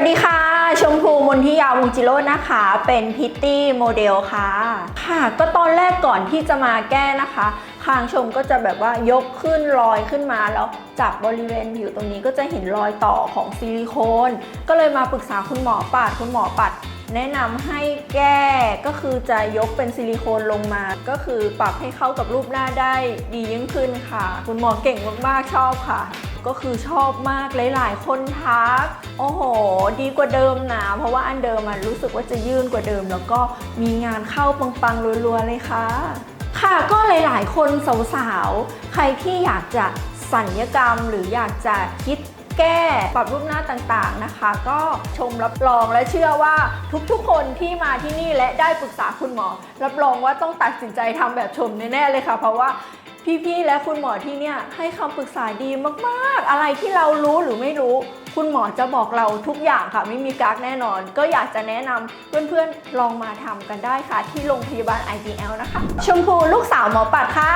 วัสดีค่ะ ชมพูมนทิยาวงจิโรจน์นะคะ เป็นพิตตี้โมเดลค่ะ ค่ะ ก็ตอนแรกก่อนที่จะมาแก้นะคะ คางชมก็จะแบบว่ายกขึ้นลอยขึ้นมาแล้วจับบริเวณผิวตรงนี้ก็จะเห็นรอยต่อของซิลิโคน ก็เลยมาปรึกษาคุณหมอปัดคุณหมอปัดแนะนำให้แก้ก็คือจะยกเป็นซิลิโคนลงมา ก็คือปรับให้เข้ากับรูปหน้าได้ดียิ่งขึ้นค่ะ คุณหมอเก่งมากๆชอบค่ะ ก็คือชอบมากหลาย ๆ คนทัก โอ้โห ดีกว่าเดิมนะ เพราะว่าอันเดิมมันรู้สึกว่าจะยื่นกว่าเดิม แล้วก็มีงานเข้าปังๆรัว ๆ เลยค่ะ ค่ะก็หลาย ๆ คนสาวๆ ใครที่อยากจะสัญญกรรมหรืออยากจะคิดแก้ปรับรูปหน้าต่างๆนะคะ ก็ชมรับรองและเชื่อว่าทุกๆคนที่มาที่นี่และได้ปรึกษาคุณหมอ รับรองว่าต้องตัดสินใจทำแบบชมแน่ๆเลยค่ะ เพราะว่า พี่ๆ และคุณหมอที่เนี่ยให้คำปรึกษาดีมากๆ อะไรที่เรารู้หรือไม่รู้ คุณหมอจะบอกเราทุกอย่างค่ะ ไม่มีกักแน่นอน ก็อยากจะแนะนำเพื่อนๆ ลองมาทำกันได้ค่ะ ที่โรงพยาบาล IDL นะคะ ชมพูลูกสาวหมอปัดค่ะ